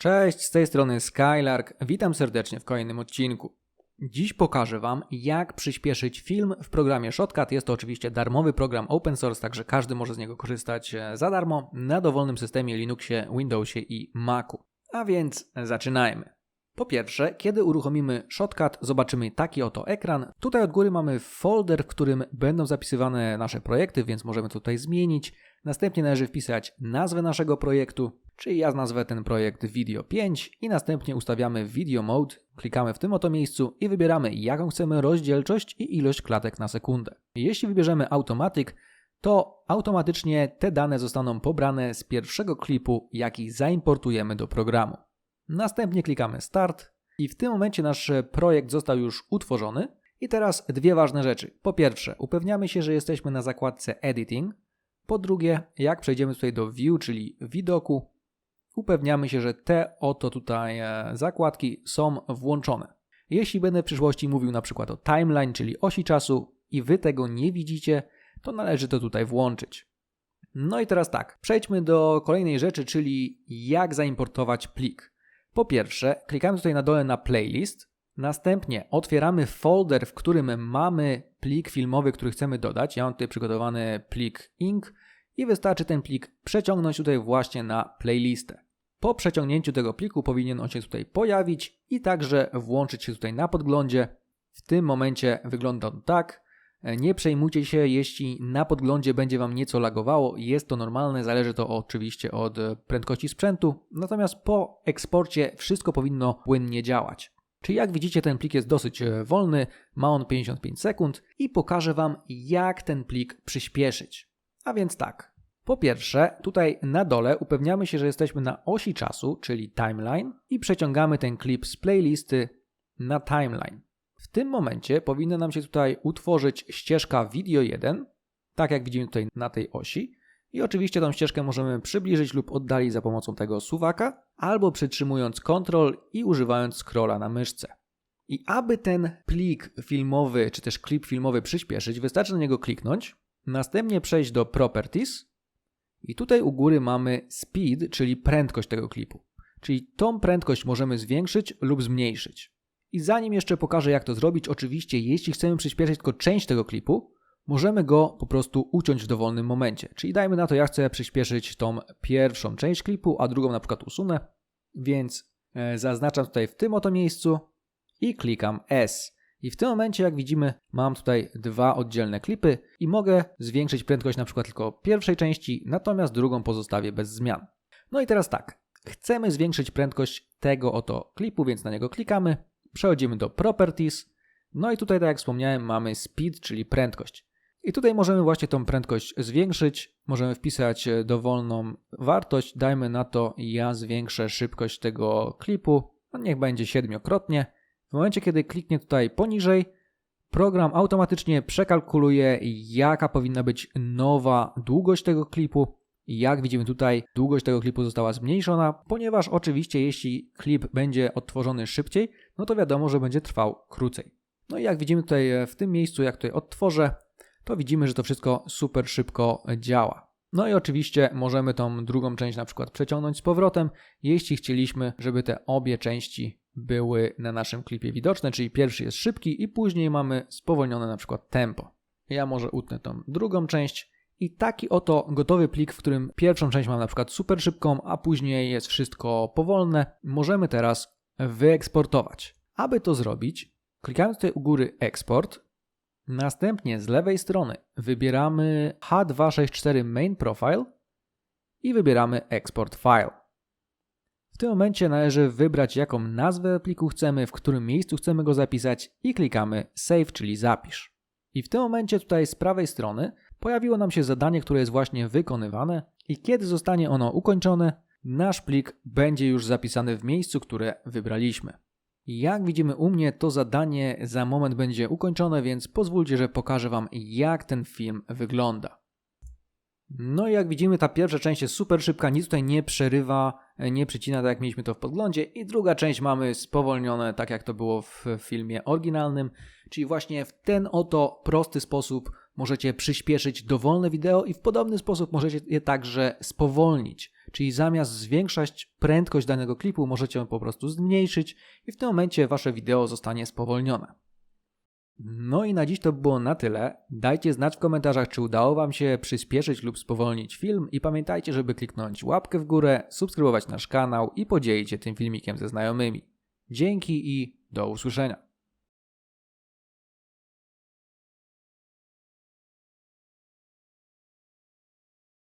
Cześć, z tej strony Skylark. Witam serdecznie w kolejnym odcinku. Dziś pokażę Wam, jak przyspieszyć film w programie Shotcut. Jest to oczywiście darmowy program open source, także każdy może z niego korzystać e, za darmo na dowolnym systemie Linuxie, Windowsie i Macu. A więc zaczynajmy. Po pierwsze, kiedy uruchomimy Shotcut, zobaczymy taki oto ekran. Tutaj od góry mamy folder, w którym będą zapisywane nasze projekty, więc możemy tutaj zmienić. Następnie należy wpisać nazwę naszego projektu, czyli ja nazwę ten projekt Video 5 i następnie ustawiamy Video Mode, klikamy w tym oto miejscu i wybieramy jaką chcemy rozdzielczość i ilość klatek na sekundę. Jeśli wybierzemy Automatic, to automatycznie te dane zostaną pobrane z pierwszego klipu, jaki zaimportujemy do programu. Następnie klikamy Start i w tym momencie nasz projekt został już utworzony. I teraz dwie ważne rzeczy. Po pierwsze, upewniamy się, że jesteśmy na zakładce Editing. Po drugie, jak przejdziemy tutaj do View, czyli widoku, upewniamy się, że te oto tutaj e, zakładki są włączone. Jeśli będę w przyszłości mówił na przykład o timeline, czyli osi czasu i wy tego nie widzicie, to należy to tutaj włączyć. No i teraz tak, przejdźmy do kolejnej rzeczy, czyli jak zaimportować plik. Po pierwsze, klikamy tutaj na dole na playlist, następnie otwieramy folder, w którym mamy plik filmowy, który chcemy dodać. Ja mam tutaj przygotowany plik INK i wystarczy ten plik przeciągnąć tutaj właśnie na playlistę. Po przeciągnięciu tego pliku powinien on się tutaj pojawić i także włączyć się tutaj na podglądzie. W tym momencie wygląda on tak. Nie przejmujcie się, jeśli na podglądzie będzie Wam nieco lagowało, jest to normalne, zależy to oczywiście od prędkości sprzętu, natomiast po eksporcie wszystko powinno płynnie działać. Czyli jak widzicie ten plik jest dosyć e, wolny, ma on 55 sekund i pokażę Wam jak ten plik przyspieszyć. A więc tak, po pierwsze, tutaj na dole upewniamy się, że jesteśmy na osi czasu, czyli timeline, i przeciągamy ten klip z playlisty na timeline. W tym momencie powinna nam się tutaj utworzyć ścieżka video 1, tak jak widzimy tutaj na tej osi. I oczywiście tą ścieżkę możemy przybliżyć lub oddalić za pomocą tego suwaka, albo przytrzymując Ctrl i używając scrolla na myszce. I aby ten plik filmowy, czy też klip filmowy przyspieszyć, wystarczy na niego kliknąć, następnie przejść do Properties i tutaj u góry mamy speed, czyli prędkość tego klipu. Czyli tą prędkość możemy zwiększyć lub zmniejszyć. I zanim jeszcze pokażę jak to zrobić, oczywiście jeśli chcemy przyspieszyć tylko część tego klipu, możemy go po prostu uciąć w dowolnym momencie. Czyli dajmy na to, ja chcę przyspieszyć tą pierwszą część klipu, a drugą na przykład usunę, więc e, zaznaczam tutaj w tym oto miejscu i klikam S. I w tym momencie, jak widzimy, mam tutaj dwa oddzielne klipy i mogę zwiększyć prędkość na przykład tylko pierwszej części, natomiast drugą pozostawię bez zmian. No i teraz tak, chcemy zwiększyć prędkość tego oto klipu, więc na niego klikamy, przechodzimy do Properties, no i tutaj, tak jak wspomniałem, mamy Speed, czyli prędkość. I tutaj możemy właśnie tą prędkość zwiększyć, możemy wpisać dowolną wartość, dajmy na to, ja zwiększę szybkość tego klipu, no niech będzie siedmiokrotnie, w momencie, kiedy kliknie tutaj poniżej, program automatycznie przekalkuluje, jaka powinna być nowa długość tego klipu. Jak widzimy tutaj, długość tego klipu została zmniejszona, ponieważ oczywiście jeśli klip będzie odtworzony szybciej, no to wiadomo, że będzie trwał krócej. No i jak widzimy tutaj w tym miejscu, jak tutaj odtworzę, to widzimy, że to wszystko super szybko działa. No i oczywiście możemy tą drugą część na przykład przeciągnąć z powrotem, jeśli chcieliśmy, żeby te obie części były na naszym klipie widoczne, czyli pierwszy jest szybki i później mamy spowolnione na przykład tempo. Ja może utnę tą drugą część i taki oto gotowy plik, w którym pierwszą część mam na przykład super szybką, a później jest wszystko powolne, możemy teraz wyeksportować. Aby to zrobić, klikamy tutaj u góry Export, następnie z lewej strony wybieramy H264 Main Profile i wybieramy Export File tym momencie należy wybrać jaką nazwę pliku chcemy, w którym miejscu chcemy go zapisać i klikamy Save, czyli zapisz. I w tym momencie tutaj z prawej strony pojawiło nam się zadanie, które jest właśnie wykonywane i kiedy zostanie ono ukończone, nasz plik będzie już zapisany w miejscu, które wybraliśmy. Jak widzimy u mnie, to zadanie za moment będzie ukończone, więc pozwólcie, że pokażę Wam, jak ten film wygląda. No i jak widzimy, ta pierwsza część jest super szybka, nic tutaj nie przerywa, nie przycina, tak jak mieliśmy to w podglądzie. I druga część mamy spowolnione, tak jak to było w filmie oryginalnym. Czyli właśnie w ten oto prosty sposób możecie przyspieszyć dowolne wideo i w podobny sposób możecie je także spowolnić. Czyli zamiast zwiększać prędkość danego klipu, możecie ją po prostu zmniejszyć i w tym momencie wasze wideo zostanie spowolnione. No i na dziś to było na tyle. Dajcie znać w komentarzach, czy udało Wam się przyspieszyć lub spowolnić film i pamiętajcie, żeby kliknąć łapkę w górę, subskrybować nasz kanał i podzielić się tym filmikiem ze znajomymi. Dzięki i do usłyszenia.